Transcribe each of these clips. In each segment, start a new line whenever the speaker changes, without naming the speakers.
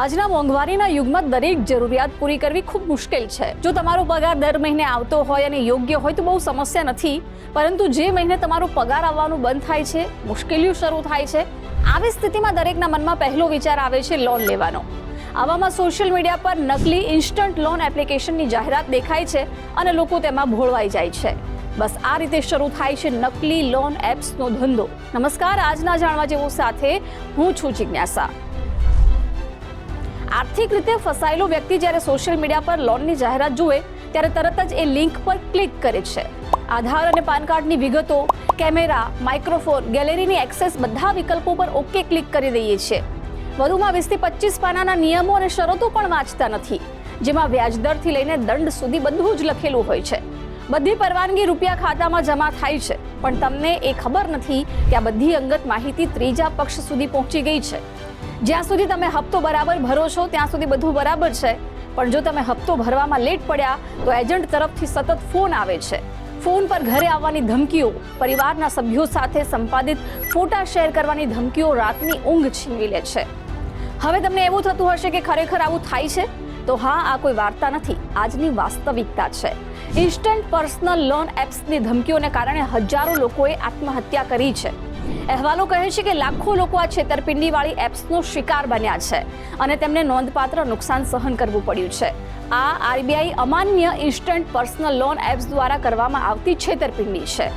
આજના મોંઘવારીના યુગમાં દરેક જરૂરિયાત પૂરી કરવી ખૂબ મુશ્કેલ છે. જો તમારો પગાર દર મહિને આવતો હોય અને યોગ્ય હોય તો બહુ સમસ્યા નથી, પરંતુ જે મહિને તમારો પગાર આવવાનું બંધ થાય છે, મુશ્કેલીઓ શરૂ થાય છે, આવી સ્થિતિમાં દરેકના મનમાં પહેલો વિચાર આવે છે લોન લેવાનો. આવામાં સોશિયલ મીડિયા પર નકલી ઇન્સ્ટન્ટ લોન એપ્લિકેશનની જાહેરાત દેખાય છે અને લોકો તેમાં ભોળવાઈ જાય છે. બસ આ રીતે શરૂ થાય છે નકલી લોન એપ્સનો ધંધો. નમસ્કાર, આજના જાણવા જેવું સાથે હું છું જિજ્ઞાસા. આર્થિક રીતે ફસાયેલો વ્યક્તિ જ્યારે સોશિયલ મીડિયા પર લોનની જાહેરાત જુએ, ત્યારે તરત જ એ લિંક પર ક્લિક કરે છે. આધાર અને પાન કાર્ડની વિગતો કેમેરા માઇક્રોફોન ગેલેરીની એક્સેસ બધા વિકલ્પો પર ઓકે ક્લિક કરી દઈએ છીએ. વધુમાં વીસથી પચીસ પાનાના નિયમો અને શરતો પણ વાંચતા નથી, જેમાં વ્યાજદરથી લઈને દંડ સુધી બધું જ લખેલું હોય છે. બધી પરવાનગી રૂપિયા ખાતામાં જમા થાય છે, પણ તમને એ ખબર નથી કે આ બધી અંગત માહિતી ત્રીજા પક્ષ સુધી પહોંચી ગઈ છે. જ્યાં સુધી તમે હપ્તો બરાબર ભરો છો, ત્યાં સુધી બધું બરાબર છે. પણ જો તમે હપ્તો ભરવામાં લેટ પડ્યા, તો એજન્ટ તરફથી સતત ફોન આવે છે. ફોન પર ઘરે આવવાની ધમકીઓ, પરિવારના સભ્યો સાથે સંપાદિત ફોટા શેર કરવાની ધમકીઓ રાતની ઊંઘ છીનવી લે છે. હવે તમને એવું થતું હશે કે ખરેખર આવું થાય છે? તો હા, આ કોઈ વાર્તા નથી. આજની વાસ્તવિકતા છે. ઇન્સ્ટન્ટ પર્સનલ લોન એપ્સની ધમકીઓને કારણે હજારો લોકોએ આત્મહત્યા કરી છે. અહેવાલો કહે છે કે લાખો લોકો આ છેતરપિંડીવાળી એપ્સનો શિકાર બન્યા છે અને તેમને નોંધપાત્ર નુકસાન સહન કરવું પડ્યું છે. આ આરબીઆઈ અમાન્ય ઇન્સ્ટન્ટ પર્સનલ લોન એપ્સ દ્વારા કરવામાં આવતી છેતરપિંડી છે.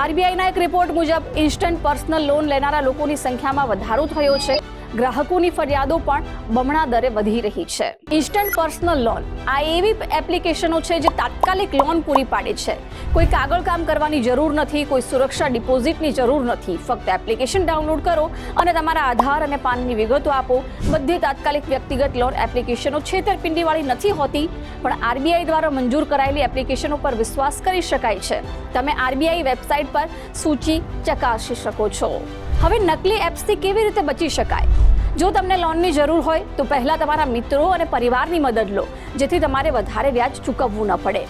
આરબીઆઈના એક રિપોર્ટ મુજબ ઇન્સ્ટન્ટ પર્સનલ લોન લેનારા લોકોની સંખ્યામાં વધારો થયો છે. ગ્રાહકોની ફરિયાદો પણ બમણા દરે વધી રહી છે. ઇન્સ્ટન્ટ પર્સનલ લોન આ એવી એપ્લિકેશનો છે જે તાત્કાલિક લોન પૂરી પાડે છે. કોઈ કાગળ કામ કરવાની જરૂર નથી, કોઈ સુરક્ષા ડિપોઝિટની જરૂર નથી. ફક્ત એપ્લિકેશન ડાઉનલોડ કરો અને તમારા આધાર અને પાનની વિગતો આપો. બધી તાત્કાલિક વ્યક્તિગત લોન એપ્લિકેશનો છેતરપિંડીવાળી નથી હોતી, પણ આરબીઆઈ દ્વારા મંજૂર કરાયેલી એપ્લિકેશનો પર વિશ્વાસ કરી શકાય છે. તમે આરબીઆઈ વેબસાઇટ પર સૂચિ ચકાસી શકો છો. હવે નકલી એપ્સથી કેવી રીતે બચી શકાય? જો તમને લોનની જરૂર હોય, તો પહેલાં તમારા મિત્રો અને પરિવારની મદદ લો, જેથી તમારે વધારે વ્યાજ ચૂકવવું ન પડે.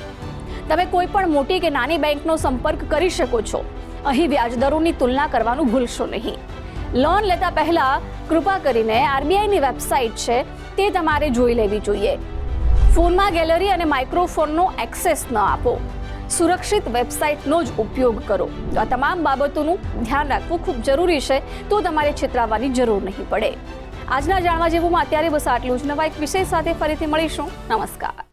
તમે કોઈ પણ મોટી કે નાની બેંકનો સંપર્ક કરી શકો છો. અહીં વ્યાજદરોની તુલના કરવાનું ભૂલશો નહીં. લોન લેતા પહેલા કૃપા કરીને આરબીઆઈની વેબસાઇટ છે, તે તમારે જોઈ લેવી જોઈએ. ફોનમાં ગેલેરી અને માઇક્રોફોનનો એક્સેસ ન આપો. સુરક્ષિત વેબસાઇટનો જ ઉપયોગ કરો. આ તમામ બાબતોનું ધ્યાન રાખવું ખૂબ જરૂરી છે, તો તમારે છેતરાવાની જરૂર નહીં પડે. આજના જાણવા જેવુંમાં અત્યારે બસ આટલું જ. નવા એક વિષય સાથે ફરીથી મળીશું. નમસ્કાર.